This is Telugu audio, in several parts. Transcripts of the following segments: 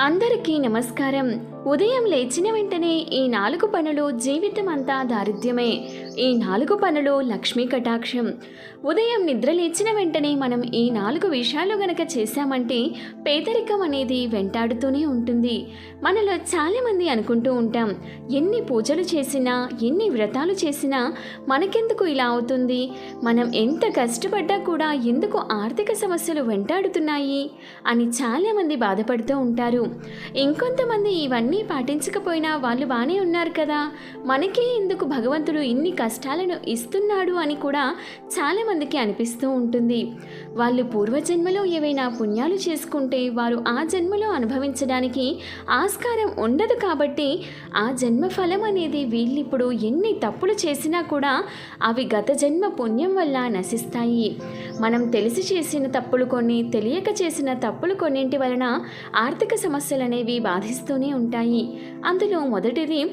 అందరికీ నమస్కారం. ఉదయం లేచిన వెంటనే ఈ నాలుగు పనులు జీవితం అంతా దారిద్ర్యమే. ఈ నాలుగు పనులు లక్ష్మీ కటాక్షం. ఉదయం నిద్ర లేచిన వెంటనే మనం ఈ నాలుగు విషయాలు గనక చేశామంటే పేదరికం అనేది వెంటాడుతూనే ఉంటుంది. మనలో చాలామంది అనుకుంటూ ఉంటాం ఎన్ని పూజలు చేసినా ఎన్ని వ్రతాలు చేసినా మనకెందుకు ఇలా అవుతుంది? మనం ఎంత కష్టపడ్డా కూడా ఎందుకు ఆర్థిక సమస్యలు వెంటాడుతున్నాయి? అని చాలామంది బాధపడుతూ ఉంటారు. ఇంకొంతమంది ఇవన్నీ పాటించకపోయినా వాళ్ళు బాగానే ఉన్నారు కదా. మనకే ఎందుకు భగవంతుడు ఇన్ని కష్టాలను ఇస్తున్నాడు అని కూడా చాలామందికి అనిపిస్తూ ఉంటుంది. వాళ్ళు పూర్వజన్మలో ఏవైనా పుణ్యాలు చేసుకుంటే వారు ఆ జన్మలో అనుభవించడానికి ఆస్కారం ఉండదు కాబట్టి ఆ జన్మ ఫలం అనేది వీళ్ళిప్పుడు ఎన్ని తప్పులు చేసినా కూడా అవి గత జన్మ పుణ్యం వల్ల నశిస్తాయి. మనం తెలిసి చేసిన తప్పులు కొన్ని తెలియక చేసిన తప్పులు కొన్నింటి వలన ఆర్థిక సమస్యలు అనేవి బాధిస్తూనే ఉంటాయి. అందులో మొదటిది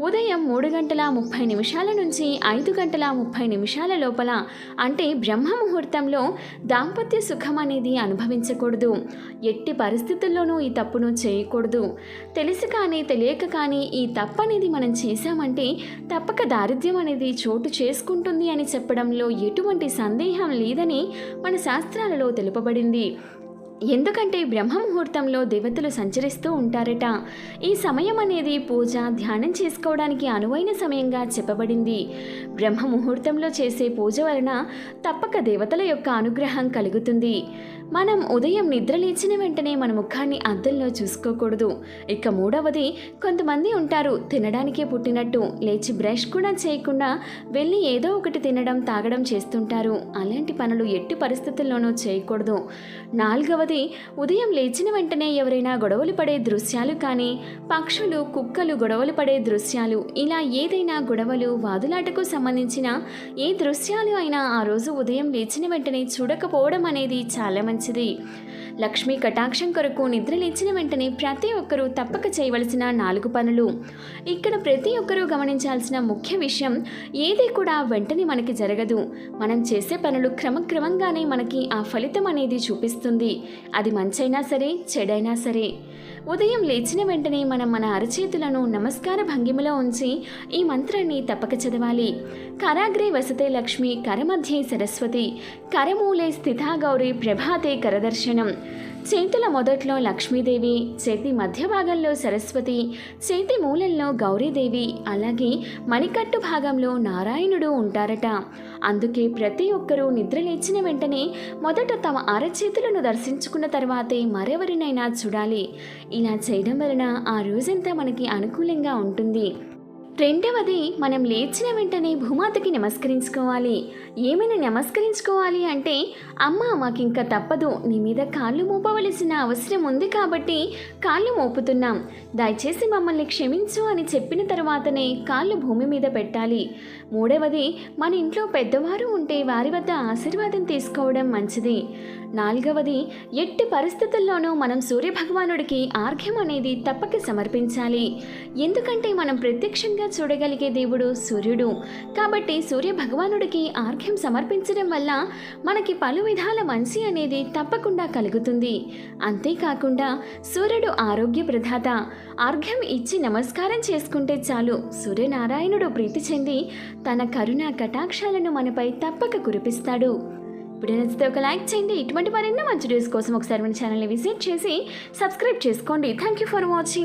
ఉదయం మూడు గంటల ముప్పై నిమిషాల నుంచి ఐదు గంటల ముప్పై నిమిషాల లోపల. అంటే బ్రహ్మ ముహూర్తంలో దాంపత్య సుఖం అనేది అనుభవించకూడదు. ఎట్టి పరిస్థితుల్లోనూ ఈ తప్పును చేయకూడదు. తెలిసి కానీ తెలియక కానీ ఈ తప్పు అనేది మనం చేశామంటే తప్పక దారిద్ర్యం అనేది చోటు చేసుకుంటుంది అని చెప్పడంలో ఎటువంటి సందేహం లేదని మన శాస్త్రాలలో తెలుపబడింది. ఎందుకంటే బ్రహ్మ ముహూర్తంలో దేవతలు సంచరిస్తూ ఉంటారట. ఈ సమయం అనేది పూజ ధ్యానం చేసుకోవడానికి అనువైన సమయంగా చెప్పబడింది. బ్రహ్మ ముహూర్తంలో చేసే పూజ వలన తప్పక దేవతల యొక్క అనుగ్రహం కలుగుతుంది. మనం ఉదయం నిద్ర లేచిన వెంటనే మన ముఖాన్ని అద్దంలో చూసుకోకూడదు. ఇక మూడవది కొంతమంది ఉంటారు తినడానికే పుట్టినట్టు. లేచి బ్రష్ కూడా చేయకుండా వెళ్ళి ఏదో ఒకటి తినడం తాగడం చేస్తుంటారు. అలాంటి పనులు ఎట్టి పరిస్థితుల్లోనూ చేయకూడదు. నాలుగవది ఉదయం లేచిన వెంటనే ఎవరైనా గొడవలు పడే దృశ్యాలు కానీ పక్షులు కుక్కలు గొడవలు పడే దృశ్యాలు ఇలా ఏదైనా గొడవలు వాదులాటకు సంబంధించిన ఏ దృశ్యాలు అయినా ఆ రోజు ఉదయం లేచిన వెంటనే చూడకపోవడం అనేది చాలా మంచిది. లక్ష్మీ కటాక్షం కొరకు నిద్ర లేచిన వెంటనే ప్రతి ఒక్కరూ తప్పక చేయవలసిన నాలుగు పనులు. ఇక్కడ ప్రతి ఒక్కరూ గమనించాల్సిన ముఖ్య విషయం ఏది కూడా వెంటనే మనకి జరగదు. మనం చేసే పనులు క్రమక్రమంగానే మనకి ఆ ఫలితం అనేది చూపిస్తుంది. అది మంచైనా సరే చెడైనా సరే. ఉదయం లేచిన వెంటనే మనం మన అరచేతులను నమస్కార భంగిమలో ఉంచి ఈ మంత్రాన్ని తప్పక చదవాలి. కరాగ్రే వసతే లక్ష్మి కరమధ్యే సరస్వతి. కరమూలే స్థితా గౌరీ ప్రభాతే కరదర్శనం. చేతుల మొదట్లో లక్ష్మీదేవి చేతి మధ్య భాగంలో సరస్వతి చేతి మూలంలో గౌరీదేవి అలాగే మణికట్టు భాగంలో నారాయణుడు ఉంటారట. అందుకే ప్రతి ఒక్కరూ నిద్ర లేచిన వెంటనే మొదట తమ అరచేతులను దర్శించుకున్న తర్వాతే మరెవరినైనా చూడాలి. ఇలా చేయడం వలన ఆ రోజంతా మనకి అనుకూలంగా ఉంటుంది. రెండవది మనం లేచిన వెంటనే భూమాతకి నమస్కరించుకోవాలి. ఏమైనా నమస్కరించుకోవాలి అంటే అమ్మ మాకింక తప్పదు నీ మీద కాళ్ళు మోపవలసిన అవసరం ఉంది కాబట్టి కాళ్ళు మోపుతున్నాం. దయచేసి మమ్మల్ని క్షమించు అని చెప్పిన తర్వాతనే కాళ్ళు భూమి మీద పెట్టాలి. మూడవది మన ఇంట్లో పెద్దవారు ఉంటే వారి వద్ద ఆశీర్వాదం తీసుకోవడం మంచిది. నాలుగవది ఎట్టి పరిస్థితుల్లోనూ మనం సూర్యభగవానుడికి ఆర్ఘ్యం అనేది తప్పక సమర్పించాలి. ఎందుకంటే మనం ప్రత్యక్షంగా చూడగలిగే దేవుడు సూర్యుడు. కాబట్టి సూర్య భగవానుడికి ఆర్ఘ్యం సమర్పించడం వల్ల మనకి పలు విధాల మంచి అనేది తప్పకుండా కలుగుతుంది. అంతేకాకుండా సూర్యుడు ఆరోగ్య ప్రధాత. ఆర్ఘ్యం ఇచ్చి నమస్కారం చేసుకుంటే చాలు. సూర్యనారాయణుడు ప్రీతి చెంది తన కరుణ కటాక్షాలను మనపై తప్పక కురిపిస్తాడు. ఇప్పుడు నచ్చితే ఒక లైక్ చేయండి. ఇటువంటి మరెన్నో మంచి న్యూస్ కోసం ఒకసారి మన ఛానల్ని విజిట్ చేసి సబ్స్క్రైబ్ చేసుకోండి. Thank you for watching